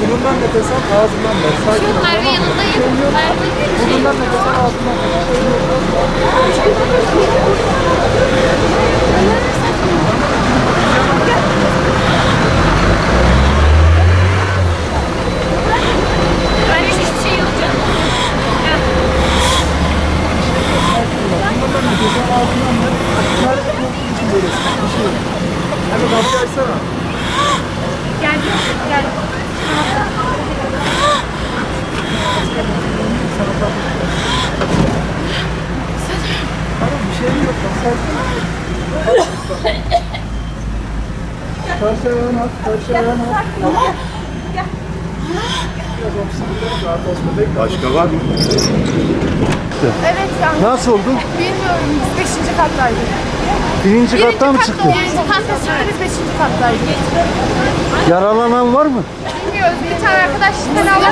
Burnundan nefes al, ağzından ver. Sakin ol. Yok, yanındayım. Ayakta Hadi kapıyı açsana. Gel gel. Tamam bir şey yok. Sakin. Karşı ayağını at. Karşı ayağını at. Tamam. Başka var mı? Evet yani Nasıl oldu? bilmiyorum biz 5. kattaydık. Birinci kattan mı çıktı? Birinci katta biz 5. kattaydık. Yaralanan var mı? Bilmiyoruz bir tane arkadaş geçiyor.